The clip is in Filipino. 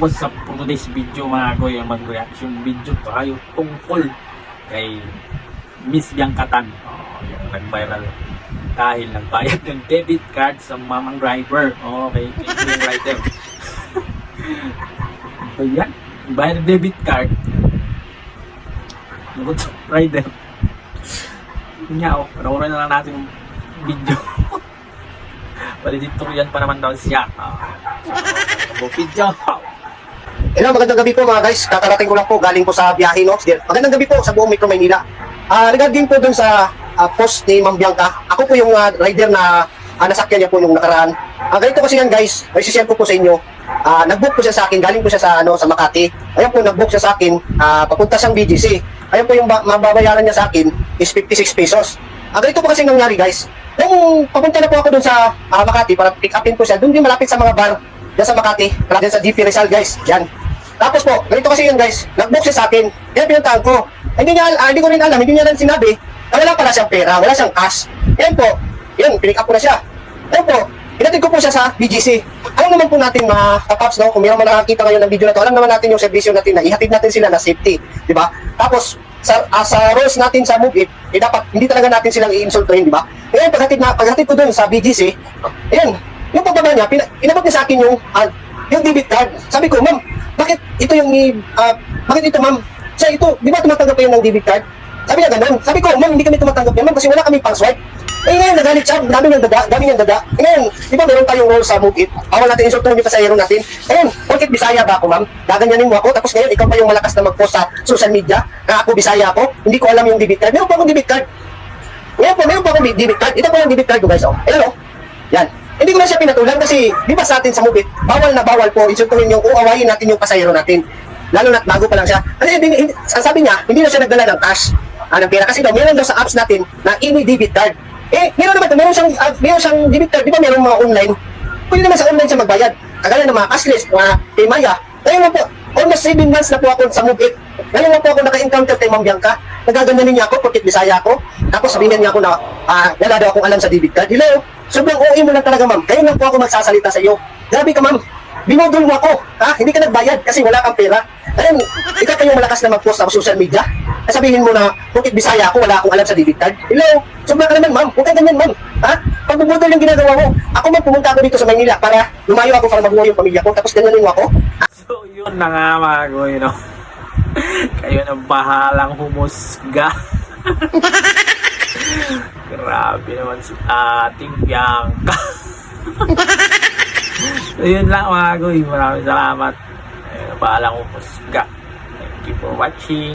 what's up for today's video mga goy ang mag-reaction video tayo tungkol kay Miss Bianca Tan. Oh, yung nag-viral. Dahil nagbayad ng debit card sa mamang driver. Okay ito yung rider ito yan bayad ng debit card. Nagot sa rider nga oh panoorin na lang natin yung video. Valedictorian pa naman daw siya. Oh. so, video Hello, magandang gabi po mga guys. Kakarating ko lang po galing po sa biyahe no. Magandang gabi po sa buong Metro Maynila. Ah, regarding po dun sa ah, post ni Ma'am Bianca, ako po yung ah, rider na ah, nasakyan niya po nung nakaraan. Ah, ganito kasi yan guys, ay share ko po sa inyo. Ah, nag-book po siya sa akin, galing po siya sa ano sa Makati. Ayun po nag-book siya sa akin, ah, papunta siyang BGC. Ayun po yung ba- mababayaran niya sa akin is 56 pesos. Ah, ganito po kasi nangyari guys. Nung papunta na po ako dun sa ah, Makati para pick upin po siya, dun din malapit sa mga bar Diyan sa Makati, malapit sa GP Rizal guys. Yan. Tapos po, ganito kasi yun guys, nag-book siya sa akin, kaya pinuntahan ko. Hindi niya, ah, hindi ko rin alam, hindi niya rin sinabi, na wala pala siyang pera, wala siyang cash. Yan po, yun, pinick up ko na siya. Yan po, inatid ko po siya sa BGC. Alam naman po natin mga kapaps, no, kung mayroon man nakakita ngayon ng video na to, alam naman natin yung servisyo natin na ihatid natin sila na safety, di ba? Tapos, sa, ah, sa rules natin sa Move It, eh dapat hindi talaga natin silang i-insultuhin, di ba? Ngayon, paghatid, na, paghatid ko doon sa BGC, ayun, yung pagbaba niya, pina, inabot niya sa akin yung, ah, yung debit card. Sabi ko, ma'am, bakit ito yung, i- ah, bakit ito ma'am? Siya ito, di ba tumatanggap kayo ng debit card? Sabi niya ganun. Sabi ko, ma'am, hindi kami tumatanggap yan, ma'am, kasi wala kami pang swipe. Eh ngayon, nagalit siya, dami niyang dada, dami niyang dada. Eh, ngayon, di ba meron tayong rule sa Move It? Bawal natin insultuhin yung pasahero natin. Ngayon, bakit Bisaya ba ako, ma'am? Gaganyanin mo ako, tapos ngayon, ikaw pa yung malakas na mag-post sa social media, na ako Bisaya ako, hindi ko alam yung debit card. Meron pa akong debit card. Ngayon po, meron pa akong debit card. Ito po yung debit card ko, guys. Oh. Ayan, oh. Yan. Hindi ko na siya pinatulan kasi, di ba sa atin sa Mubit, bawal na bawal po insultuhin yung uawayin natin yung pasahero natin. Lalo na't bago pa lang siya. Kasi hindi, hindi, ang sabi niya, hindi na siya nagdala ng cash. Ah, ng pera. Kasi daw, meron daw sa apps natin na ini debit card. Eh, meron naman, meron siyang, uh, meron siyang debit card. Di ba meron mga online? Pwede naman sa online siya magbayad. Kagaya ng mga cashless, mga Paymaya. Ngayon po, almost 7 months na po ako sa Mubit. Ngayon lang po ako naka-encounter kay Ma'am Bianca. Nagaganyanin niya ako, porque Bisaya ako. Tapos sabihin niya ako na, ah, wala daw akong alam sa debit card. Hello, sobrang OA mo lang talaga, ma'am. Ngayon lang po ako magsasalita sa iyo. Grabe ka, ma'am. Binodol mo ako, ha? Hindi ka nagbayad kasi wala kang pera. Ayun, ikaw kayong malakas na mag-post sa social media. Sabihin mo na, bakit Bisaya ako, wala akong alam sa debit card. Hello, sobrang ka naman, ma'am. Huwag ka ganyan, ma'am. Ha? Pagbubudol yung ginagawa mo. Ako man pumunta ako dito sa Maynila para lumayo ako para mabuhay yung pamilya ko. Tapos ganyanin mo ako. So, yun na nga mga goy, no? Kayo na bahalang humusga. Grabe naman si ating Bianca. so, yun lang mga goy. Maraming salamat. Kayo na bahalang humusga. Thank you for watching.